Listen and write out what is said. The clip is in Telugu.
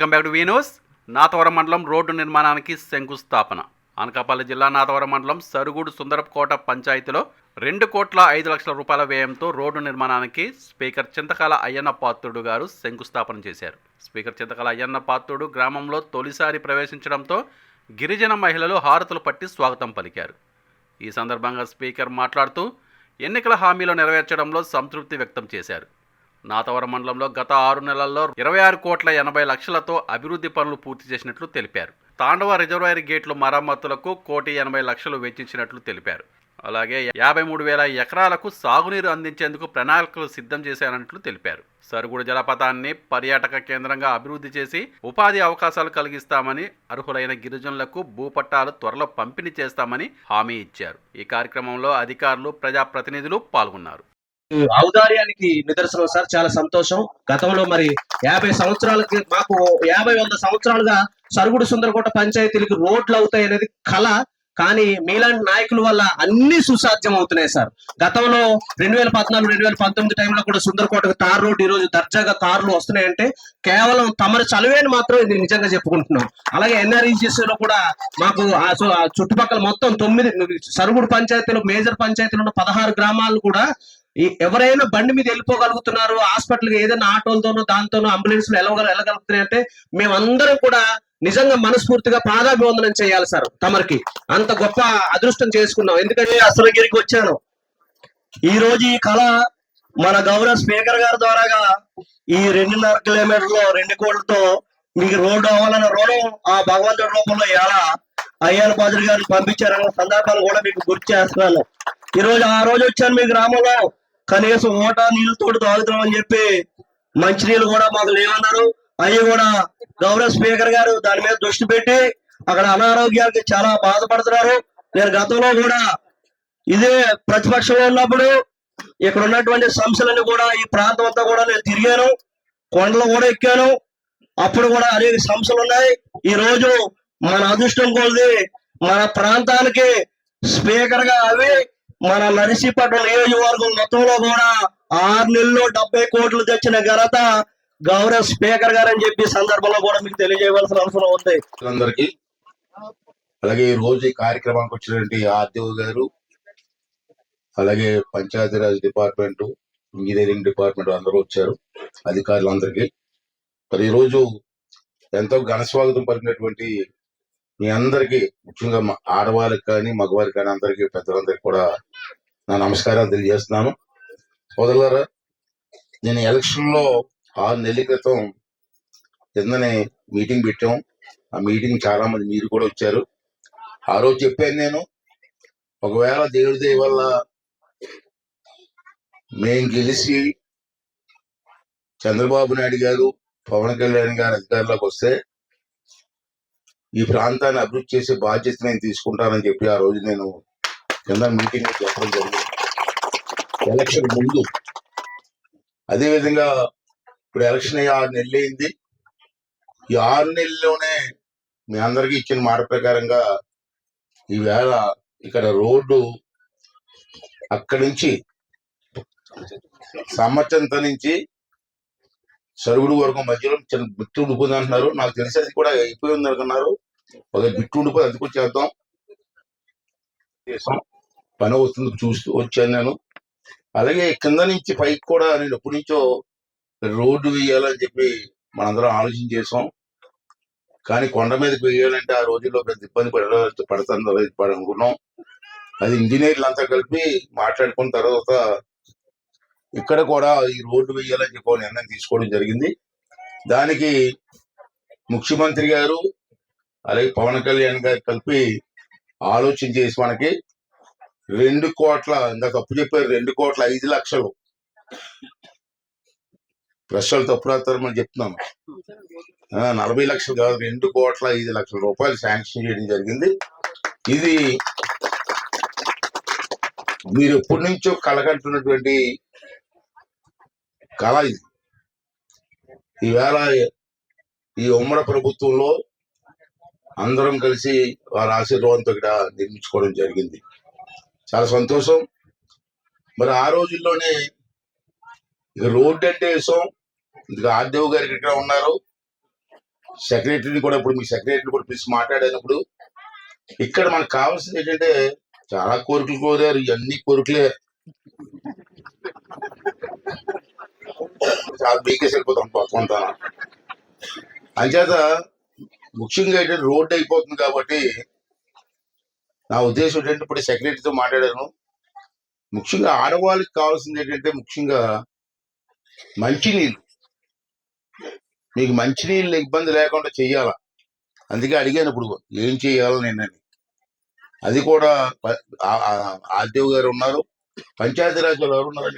బ్యాక్ టు వీనోస్. నాతవరం మండలం రోడ్డు నిర్మాణానికి శంకుస్థాపన. అనకాపల్లి జిల్లా నాతవరం మండలం సరుగుడు సుందరకోట పంచాయతీలో రెండు కోట్ల ఐదు లక్షల రూపాయల వ్యయంతో రోడ్డు నిర్మాణానికి స్పీకర్ చింతకాల అయ్యన్న పాత్రుడు గారు శంకుస్థాపన చేశారు. స్పీకర్ చింతకాల అయ్యన్న పాత్రుడు గ్రామంలో తొలిసారి ప్రవేశించడంతో గిరిజన మహిళలు హారతులు పట్టి స్వాగతం పలికారు. ఈ సందర్భంగా స్పీకర్ మాట్లాడుతూ ఎన్నికల హామీలు నెరవేర్చడంలో సంతృప్తి వ్యక్తం చేశారు. నాతవరం మండలంలో గత ఆరు నెలల్లో ఇరవై ఆరు కోట్ల ఎనభై లక్షలతో అభివృద్ధి పనులు పూర్తి చేసినట్లు తెలిపారు. తాండవ రిజర్వాయర్ గేట్లు మరమ్మతులకు కోటి ఎనభై లక్షలు వెచ్చించినట్లు తెలిపారు. అలాగే యాభై మూడు వేల ఎకరాలకు సాగునీరు అందించేందుకు ప్రణాళికలు సిద్ధం చేశారన్నట్లు తెలిపారు. సరుగుడు జలపాతాన్ని పర్యాటక కేంద్రంగా అభివృద్ధి చేసి ఉపాధి అవకాశాలు కలిగిస్తామని అర్హులైన గిరిజనులకు భూపట్టాలు త్వరలో పంపిణీ చేస్తామని హామీ ఇచ్చారు. ఈ కార్యక్రమంలో అధికారులు ప్రజాప్రతినిధులు పాల్గొన్నారు. ఔదార్యానికి నిదర్శనం సార్. చాలా సంతోషం. గతంలో మరి యాభై సంవత్సరాలకి మాకు యాభై వంద సంవత్సరాలుగా సరుగుడు సుందరకోట పంచాయతీలకు రోడ్లు అవుతాయి అనేది కళ. కానీ మీలాంటి నాయకుల వల్ల అన్ని సుసాధ్యం అవుతున్నాయి సార్. గతంలో రెండు వేల పద్నాలుగు రెండు వేల పంతొమ్మిది టైంలో కూడా సుందరకోటకు తార్ రోడ్ ఈ రోజు దర్జాగా కార్లు వస్తున్నాయంటే కేవలం తమరి చలువేని మాత్రం ఇది నిజంగా చెప్పుకుంటున్నాం. అలాగే ఎన్ఆర్ఈజిఎస్లో కూడా మాకు ఆ చుట్టుపక్కల మొత్తం తొమ్మిది సరుగుడు పంచాయతీలో మేజర్ పంచాయతీలో ఉన్న పదహారు గ్రామాలు కూడా ఈ ఎవరైనా బండి మీద వెళ్ళిపోగలుగుతున్నారు హాస్పిటల్కి ఏదైనా ఆటోలతోనో దాంతోనో అంబులెన్స్లో వెళ్ళగలుగుతున్నాయి అంటే మేమందరం కూడా నిజంగా మనస్ఫూర్తిగా పాదాభివందనం చేయాలి సార్ తమరికి. అంత గొప్ప అదృష్టం చేసుకున్నాం. ఎందుకంటే అసలగిరికి వచ్చాను. ఈ రోజు ఈ కళ మన గౌరవ స్పీకర్ గారి ద్వారాగా ఈ రెండున్నర కిలోమీటర్లో రెండు కోట్లతో మీకు రోడ్డు అవ్వాలన్న రుణం ఆ భగవంతుడి రూపంలో ఎలా అయ్యాను పాదురి గారిని పంపించారన్న సందర్భాలు కూడా మీకు గుర్తు చేస్తున్నాను. ఈ రోజు ఆ రోజు వచ్చాను మీ గ్రామంలో. కనీసం ఓట నీళ్ళు నీళ్ళతోటి తాగుతామని చెప్పి మంచినీళ్ళు కూడా మాకు లేవన్నారు. అవి కూడా గౌరవ స్పీకర్ గారు దాని మీద దృష్టి పెట్టి అక్కడ అనారోగ్యానికి చాలా బాధపడుతున్నారు. నేను గతంలో కూడా ఇదే ప్రతిపక్షంలో ఉన్నప్పుడు ఇక్కడ ఉన్నటువంటి సమస్యలన్నీ కూడా ఈ ప్రాంతం అంతా కూడా నేను తిరిగాను. కొండలు కూడా ఎక్కాను. అప్పుడు కూడా అనేక సమస్యలు ఉన్నాయి. ఈ రోజు మన అదృష్టం కొలిది మన ప్రాంతానికి స్పీకర్గా అవి మన నరసీపట్నం నియోజకవర్గం మొత్తంలో కూడా ఆరు నెలల్లో డెబ్బై కోట్లు తెచ్చిన ఘనత గౌరవ స్పీకర్ గారు అని చెప్పి సందర్భంలో కూడా మీకు తెలియజేయవలసిన అవసరం ఉంది. అందరికి అలాగే ఈ రోజు ఈ కార్యక్రమానికి వచ్చినటువంటి ఆర్దేవ్ గారు అలాగే పంచాయతీరాజ్ డిపార్ట్మెంట్ ఇంజనీరింగ్ డిపార్ట్మెంట్ అందరూ వచ్చారు అధికారులందరికీ. మరి ఈరోజు ఎంతో ఘన స్వాగతం పలికినటువంటి మీ అందరికీ ముఖ్యంగా మా ఆడవారికి కానీ మగవారికి కానీ అందరికీ పెద్దలందరికీ కూడా నా నమస్కారాలు తెలియజేస్తున్నాను. సోదరులారా నేను ఎలక్షన్లో ఆరు నెలల క్రితం కిందనే మీటింగ్ పెట్టాం. ఆ మీటింగ్ చాలా మంది మీరు కూడా వచ్చారు. ఆ రోజు చెప్పాను నేను ఒకవేళ దేవుడి దయ వల్ల మేము గెలిచి చంద్రబాబు నాయుడు గారు పవన్ కళ్యాణ్ గారు అధికారంలోకి వస్తే ఈ ప్రాంతాన్ని అభివృద్ధి చేసే బాధ్యత నేను తీసుకుంటానని చెప్పి ఆ రోజు నేను కింద మీటింగ్ చెప్పడం జరిగింది. ఎలక్షన్ ముందు. అదే విధంగా ఇప్పుడు ఎలక్షన్ అయ్యి ఆరు నెలలు అయింది. ఈ ఆరు నెలల్లోనే మీ అందరికీ ఇచ్చిన మాట ప్రకారంగా ఈవేళ ఇక్కడ రోడ్డు అక్కడి నుంచి సమ్మచంత నుంచి సరుగుడు వరకు మధ్యలో చిన్న బిట్టు ఉండిపోయింది అంటున్నారు నాకు తెలిసి అది కూడా అయిపోయి ఉంది అనుకున్నారు ఒక బిట్టు ఉండిపోయి అది కూడా చేద్దాం చేసాం. పని వస్తుంది చూస్తూ వచ్చాను నేను. అలాగే కింద నుంచి పైకి కూడా నేను ఎప్పటి నుంచో రోడ్డు వేయాలని చెప్పి మనందరం ఆలోచన చేసాం కానీ కొండ మీదకి వేయాలంటే ఆ రోజుల్లో పెద్ద ఇబ్బంది పడ పడుతుంది పడ- అనుకున్నాం. అది ఇంజనీర్లు అంతా కలిపి మాట్లాడుకున్న తర్వాత ఇక్కడ కూడా ఈ రోడ్డు వేయాలని చెప్పి నిర్ణయం తీసుకోవడం జరిగింది. దానికి ముఖ్యమంత్రి గారు అలాగే పవన్ కళ్యాణ్ గారు కలిపి ఆలోచన చేసి మనకి రెండు కోట్ల ఇందాక తప్పు చెప్పారు రెండు కోట్ల ఐదు లక్షలు. ప్రశ్నలు తప్పు రాస్తారు చెప్తున్నాం ఆ, నలభై లక్షలు కాదు రెండు కోట్ల ఐదు లక్షల రూపాయలు శాంక్షన్ చేయడం జరిగింది. ఇది మీరు ఎప్పటి నుంచో కలగంటున్నటువంటి కళ ఇది. ఈవేళ ఈ ఉమ్మడి ప్రభుత్వంలో అందరం కలిసి వారి ఆశీర్వాదంతో ఇక్కడ నిర్మించుకోవడం జరిగింది. చాలా సంతోషం. మరి ఆ రోజుల్లోనే ఇక రోడ్డు అంటే వేసాం ఇక ఆర్దేవ్ గారు ఇక్కడ ఉన్నారు. సెక్రటరీని కూడా ఇప్పుడు మీ సెక్రటరీని కూడా పిలిచి మాట్లాడినప్పుడు ఇక్కడ మనకు కావాల్సింది ఏంటంటే చాలా కోరికలు కోరారు. ఇవన్నీ కోరికలే. చాలా బీకేసి వెళ్ళిపోతాం కొంత. అంచేత ముఖ్యంగా ఏంటంటే రోడ్డు అయిపోతుంది కాబట్టి నా ఉద్దేశం ఏంటంటే ఇప్పుడు సెక్రటరీతో మాట్లాడాను. ముఖ్యంగా ఆడవాళ్ళకి కావాల్సింది ఏంటంటే ముఖ్యంగా మంచినీళ్ళు. మీకు మంచినీళ్ళు ఇబ్బంది లేకుండా చెయ్యాలా? అందుకే అడిగాను ఇప్పుడు ఏం చేయాలి నేనని అది కూడా ఆర్టీఓ గారు ఉన్నారు. పంచాయతీరాజ్ వాళ్ళు ఎవరు ఉన్నారు